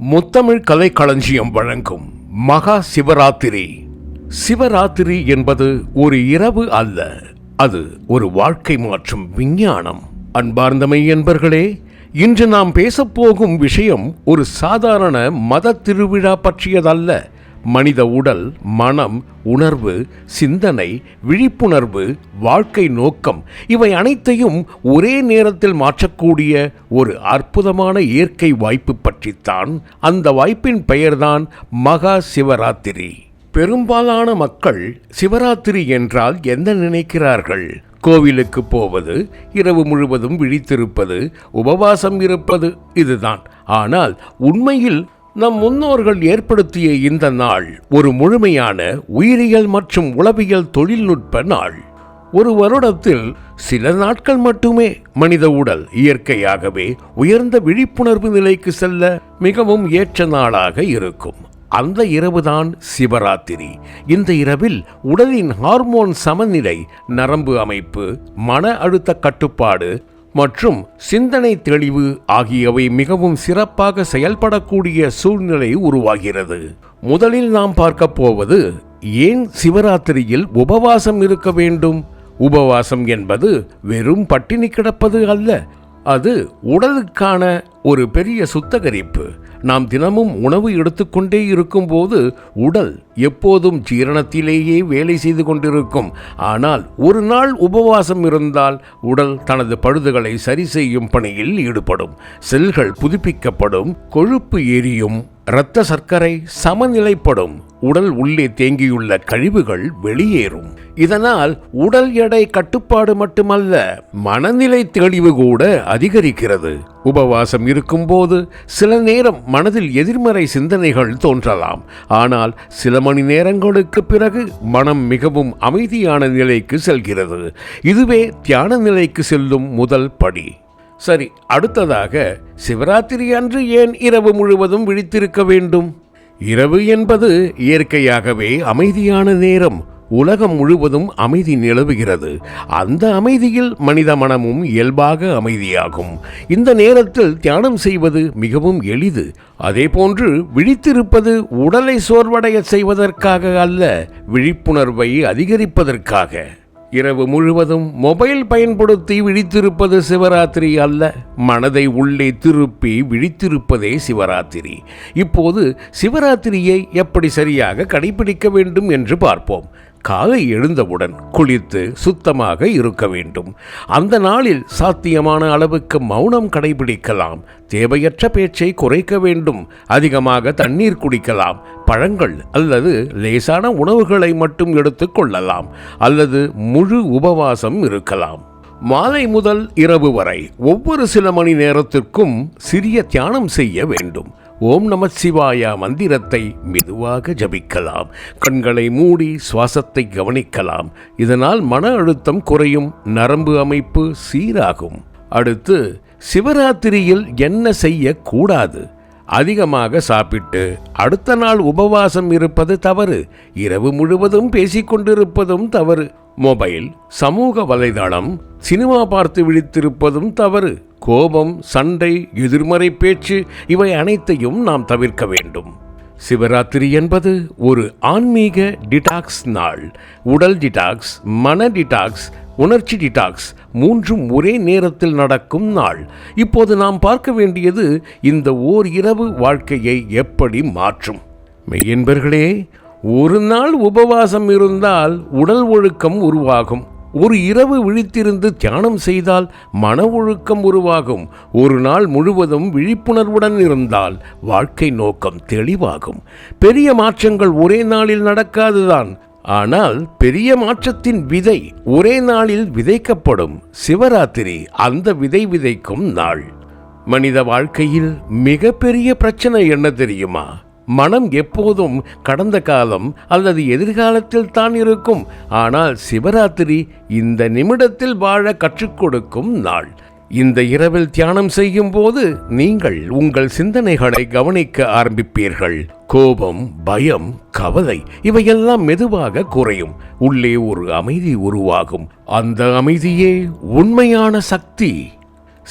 முத்தமிழ் கலைக்களஞ்சியம் வழங்கும் மகா சிவராத்திரி. சிவராத்திரி என்பது ஒரு இரவு அல்ல அது ஒரு வாழ்க்கை மாற்றும் விஞ்ஞானம். அன்பார்ந்தமை என்பர்களே இன்று நாம் பேசப்போகும் விஷயம் ஒரு சாதாரண மத திருவிழா பற்றியதல்ல. மனித உடல் மனம் உணர்வு சிந்தனை விழிப்புணர்வு வாழ்க்கை நோக்கம் இவை அனைத்தையும் ஒரே நேரத்தில் மாற்றக்கூடிய ஒரு அற்புதமான இயற்கை வாய்ப்பு பற்றித்தான். அந்த வாய்ப்பின் பெயர்தான் மகா சிவராத்திரி. பெரும்பாலான மக்கள் சிவராத்திரி என்றால் என்ன நினைக்கிறார்கள்? கோவிலுக்கு போவது இரவு முழுவதும் விழித்திருப்பது உபவாசம் இருப்பது இதுதான். ஆனால் உண்மையில் நம் முன்னோர்கள் ஏற்படுத்திய இந்த நாள் ஒரு முழுமையான உயிரியல் மற்றும் உளவியல் தொழில்நுட்ப நாள். ஒரு வருடத்தில் சில நாட்கள் மட்டுமே மனித உடல் இயற்கையாகவே உயர்ந்த விழிப்புணர்வு நிலைக்கு செல்ல மிகவும் ஏற்ற நாளாக இருக்கும். அந்த இரவுதான் சிவராத்திரி. இந்த இரவில் உடலின் ஹார்மோன் சமநிலை நரம்பு அமைப்பு மன அழுத்த கட்டுப்பாடு மற்றும் சிந்தனை தெளிவு ஆகியவை மிகவும் சிறப்பாக செயல்படக்கூடிய சூழ்நிலை உருவாகிறது. முதலில் நாம் பார்க்க போவது ஏன் சிவராத்திரியில் உபவாசம் இருக்க வேண்டும்? உபவாசம் என்பது வெறும் பட்டினி கிடப்பது அல்ல அது உடலுக்கான ஒரு பெரிய சுத்தகரிப்பு. நாம் தினமும் உணவு எடுத்துக்கொண்டே இருக்கும்போது உடல் எப்போதும் ஜீரணத்திலேயே வேலை செய்து கொண்டிருக்கும். ஆனால் ஒரு நாள் உபவாசம் இருந்தால் உடல் தனது பழுதுகளை சரி செய்யும் பணியில் ஈடுபடும். செல்கள் புதுப்பிக்கப்படும் கொழுப்பு எரியும் இரத்த சர்க்கரை சமநிலைப்படும். உடல் உள்ளே தேங்கியுள்ள கழிவுகள் வெளியேறும். இதனால் உடல் எடை கட்டுப்பாடு மட்டுமல்ல மனநிலை தெளிவு கூட அதிகரிக்கிறது. உபவாசம் இருக்கும்போது சில நேரம் மனதில் எதிர்மறை சிந்தனைகள் தோன்றலாம். ஆனால் சில மணி நேரங்களுக்கு பிறகு மனம் மிகவும் அமைதியான நிலைக்கு செல்கிறது. இதுவே தியான நிலைக்கு செல்லும் முதல் படி. சரி அடுத்ததாக சிவராத்திரி அன்று ஏன் இரவு முழுவதும் விழித்திருக்க வேண்டும்? இரவு என்பது இயற்கையாகவே அமைதியான நேரம். உலகம் முழுவதும் அமைதி நிலவுகிறது. அந்த அமைதியில் மனித மனமும் இயல்பாக அமைதியாகும். இந்த நேரத்தில் தியானம் செய்வது மிகவும் எளிது. அதேபோன்று விழித்திருப்பது உடலை சோர்வடைய செய்வதற்காக அல்ல விழிப்புணர்வை அதிகரிப்பதற்காக. இரவு முழுவதும் மொபைல் பயன்படுத்தி விழித்திருப்பது சிவராத்திரி அல்ல. மனதை உள்ளே திருப்பி விழித்திருப்பதே சிவராத்திரி. இப்போது சிவராத்திரியை எப்படி சரியாக கடைபிடிக்க வேண்டும் என்று பார்ப்போம். காலை எழுந்தவுடன் குளித்து சுத்தமாக இருக்க வேண்டும். அந்த நாளில் சாத்தியமான அளவுக்கு மௌனம் கடைபிடிக்கலாம். தேவையற்ற பேச்சை குறைக்க வேண்டும். அதிகமாக தண்ணீர் குடிக்கலாம். பழங்கள் அல்லது லேசான உணவுகளை மட்டும் எடுத்துக்கொள்ளலாம் அல்லது முழு உபவாசம் இருக்கலாம். மாலை முதல் இரவு வரை ஒவ்வொரு சில மணி நேரத்திற்கும் சிறிய தியானம் செய்ய வேண்டும். ஓம் நம சிவாய மந்திரத்தை மெதுவாக ஜபிக்கலாம். கண்களை மூடி சுவாசத்தை கவனிக்கலாம். இதனால் மன அழுத்தம் குறையும் நரம்பு அமைப்பு சீராகும். அடுத்து சிவராத்திரியில் என்ன செய்யக்கூடாது? அதிகமாக சாப்பிட்டு அடுத்த நாள் உபவாசம் இருப்பது தவறு. இரவு முழுவதும் பேசிக்கொண்டிருப்பதும் தவறு. மொபைல் சமூக வலைதளம் சினிமா பார்த்து விழித்திருப்பதும் தவறு. கோபம் சண்டை எதிர்மறை பேச்சு இவை அனைத்தையும் நாம் தவிர்க்க வேண்டும். சிவராத்திரி என்பது ஒரு ஆன்மீக டிடாக்ஸ் நாள். உடல் டிடாக்ஸ் மன டிடாக்ஸ் உணர்ச்சி டிடாக்ஸ் மூன்றும் ஒரே நேரத்தில் நடக்கும் நாள். இப்போது நாம் பார்க்க வேண்டியது இந்த ஓர் இரவு வாழ்க்கையை எப்படி மாற்றும். மெய்யன்பர்களே ஒரு நாள் உபவாசம் இருந்தால் உடல் ஒழுக்கம் உருவாகும். ஒரு இரவு விழித்திருந்து தியானம் செய்தால் மன ஒழுக்கம் உருவாகும். ஒரு நாள் முழுவதும் விழிப்புணர்வுடன் இருந்தால் வாழ்க்கை நோக்கம் தெளிவாகும். பெரிய மாற்றங்கள் ஒரே நாளில் நடக்காதுதான். ஆனால் பெரிய மாற்றத்தின் விதை ஒரே நாளில் விதைக்கப்படும். சிவராத்திரி அந்த விதை விதைக்கும் நாள். மனித வாழ்க்கையில் மிகப்பெரிய பிரச்சனை என்ன தெரியுமா? மனம் எப்போதும் கடந்த காலம் அல்லது எதிர்காலத்தில் தான் இருக்கும். ஆனால் சிவராத்திரி இந்த நிமிடத்தில் வாழ கற்றுக் கொடுக்கும் நாள். இந்த இரவில் தியானம் செய்யும் போது நீங்கள் உங்கள் சிந்தனைகளை கவனிக்க ஆரம்பிப்பீர்கள். கோபம் பயம் கவலை இவையெல்லாம் மெதுவாக குறையும். உள்ளே ஒரு அமைதி உருவாகும். அந்த அமைதியே உண்மையான சக்தி.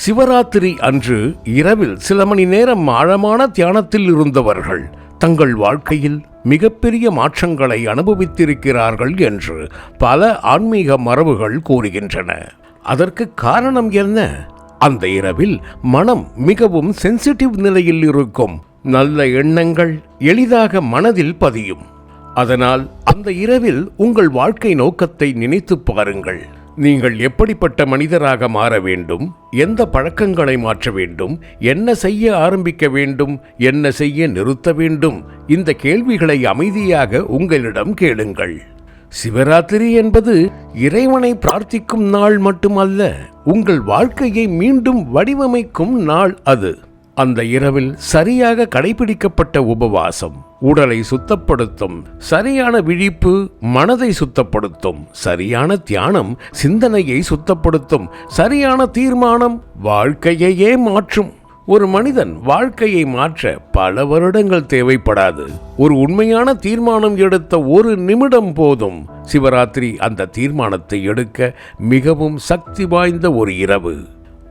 சிவராத்திரி அன்று இரவில் சில மணி நேரம் ஆழமான தியானத்தில் இருந்தவர்கள். தங்கள் வாழ்க்கையில் மிகப்பெரிய மாற்றங்களை அனுபவித்திருக்கிறார்கள் என்று பல ஆன்மீக மரபுகள் கூறுகின்றன. அதற்கு காரணம் என்ன? அந்த இரவில் மனம் மிகவும் சென்சிட்டிவ் நிலையில் இருக்கும். நல்ல எண்ணங்கள் எளிதாக மனதில் பதியும். அதனால் அந்த இரவில் உங்கள் வாழ்க்கை நோக்கத்தை நினைத்துப் பாருங்கள். நீங்கள் எப்படிப்பட்ட மனிதராக மாற வேண்டும்? எந்த பழக்கங்களை மாற்ற வேண்டும்? என்ன செய்ய ஆரம்பிக்க வேண்டும்? என்ன செய்ய நிறுத்த வேண்டும்? இந்த கேள்விகளை அமைதியாக உங்களிடம் கேளுங்கள். சிவராத்திரி என்பது இறைவனை பிரார்த்திக்கும் நாள் மட்டுமல்ல உங்கள் வாழ்க்கையை மீண்டும் வடிவமைக்கும் நாள் அது. அந்த இரவில் சரியாக கடைபிடிக்கப்பட்ட உபவாசம். உடலை சுத்தப்படுத்தும். சரியான விழிப்பு மனதை சுத்தப்படுத்தும். சரியான தியானம் சிந்தனையை சுத்தப்படுத்தும். சரியான தீர்மானம் வாழ்க்கையையே மாற்றும். ஒரு மனிதன் வாழ்க்கையை மாற்ற பல வருடங்கள் தேவைப்படாது. ஒரு உண்மையான தீர்மானம் எடுத்த ஒரு நிமிடம் போதும். சிவராத்திரி அந்த தீர்மானத்தை எடுக்க மிகவும் சக்தி வாய்ந்த ஒரு இரவு.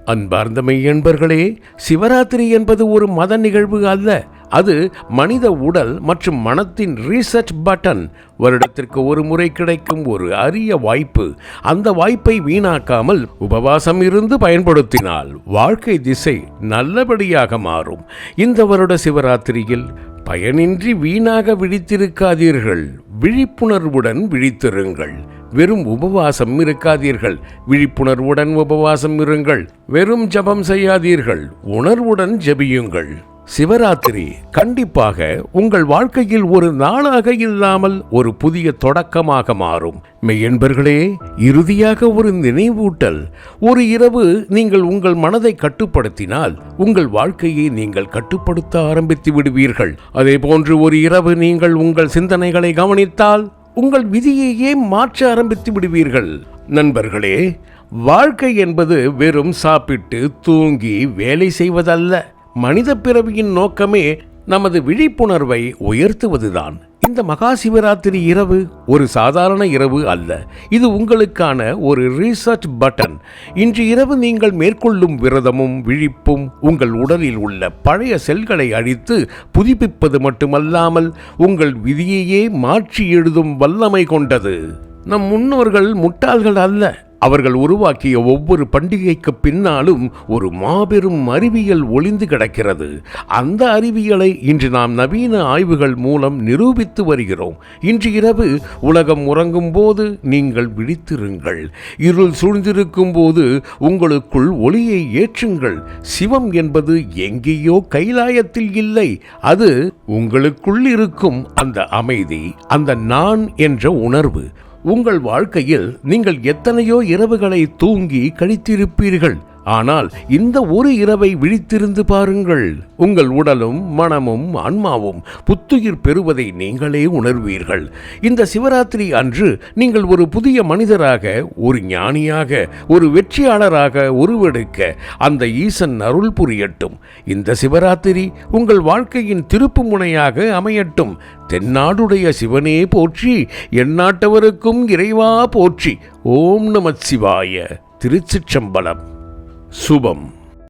அன்பார்ந்த மெய்யன்பர்களே சிவராத்திரி என்பது ஒரு மத நிகழ்வு அல்ல. அது மனித உடல் மற்றும் மனத்தின் ரீசர்ச் பட்டன் வருடத்திற்கு ஒரு முறை கிடைக்கும் ஒரு அரிய வாய்ப்பு. அந்த வாய்ப்பை வீணாக்காமல் உபவாசம் இருந்து பயன்படுத்தினால் வாழ்க்கை திசை நல்லபடியாக மாறும். இந்த வருட சிவராத்திரியில் பயனின்றி வீணாக விழித்திருக்காதீர்கள். விழிப்புணர்வுடன் விழித்திருங்கள். வெறும் உபவாசம் இருக்காதீர்கள். விழிப்புணர்வுடன் உபவாசம் இருங்கள். வெறும் ஜபம் செய்யாதீர்கள். உணர்வுடன் ஜெபியுங்கள். சிவராத்திரி கண்டிப்பாக உங்கள் வாழ்க்கையில் ஒரு நாளாக இல்லாமல் ஒரு புதிய தொடக்கமாக மாறும். மெய்யன்பர்களே இறுதியாக ஒரு நினைவூட்டல். ஒரு இரவு நீங்கள் உங்கள் மனதை கட்டுப்படுத்தினால் உங்கள் வாழ்க்கையை நீங்கள் கட்டுப்படுத்த ஆரம்பித்து விடுவீர்கள். அதே போன்று ஒரு இரவு நீங்கள் உங்கள் சிந்தனைகளை கவனித்தால் உங்கள் விதியையே மாற்ற ஆரம்பித்து விடுவீர்கள். நண்பர்களே வாழ்க்கை என்பது வெறும் சாப்பிட்டு தூங்கி வேலை செய்வதல்ல. மனித பிறவியின் நோக்கமே நமது விழிப்புணர்வை உயர்த்துவதுதான். இந்த மகா சிவராத்திரி இரவு ஒரு சாதாரண இரவு அல்ல. இது உங்களுக்கான ஒரு ரீசர்ச் பட்டன் இன்று இரவு நீங்கள் மேற்கொள்ளும் விரதமும் விழிப்பும் உங்கள் உடலில் உள்ள பழைய செல்களை அழித்து புதுப்பிப்பது மட்டுமல்லாமல் உங்கள் விதியையே மாற்றி எழுதும் வல்லமை கொண்டது. நம் முன்னோர்கள் முட்டாள்கள் அல்ல. அவர்கள் உருவாக்கிய ஒவ்வொரு பண்டிகைக்கு பின்னாலும் ஒரு மாபெரும் அறிவியல் ஒளிந்து கிடக்கிறது. அந்த அறிவியலை இன்று நாம் நவீன ஆய்வுகள் மூலம் நிரூபித்து வருகிறோம். இன்று இரவு உலகம் உறங்கும் போது நீங்கள் விழித்திருங்கள். இருள் சூழ்ந்திருக்கும் போது உங்களுக்குள் ஒளியை ஏற்றுங்கள். சிவம் என்பது எங்கேயோ கைலாயத்தில் இல்லை. அது உங்களுக்குள் இருக்கும் அந்த அமைதி அந்த நான் என்ற உணர்வு. உங்கள் வாழ்க்கையில் நீங்கள் எத்தனையோ இரவுகளை தூங்கி கழித்திருப்பீர்கள்? ஆனால் இந்த ஒரு இரவை விழித்திருந்து பாருங்கள். உங்கள் உடலும் மனமும் ஆன்மாவும் புத்துயிர் பெறுவதை நீங்களே உணர்வீர்கள். இந்த சிவராத்திரி அன்று நீங்கள் ஒரு புதிய மனிதராக ஒரு ஞானியாக ஒரு வெற்றியாளராக உருவெடுக்க அந்த ஈசன் அருள் புரியட்டும். இந்த சிவராத்திரி உங்கள் வாழ்க்கையின் திருப்பு முனையாக அமையட்டும். தென்னாடுடைய சிவனே போற்றி எந்நாட்டவருக்கும் இறைவா போற்றி. ஓம் நம சிவாய. திருச்சிற்றம்பலம். சுபம்.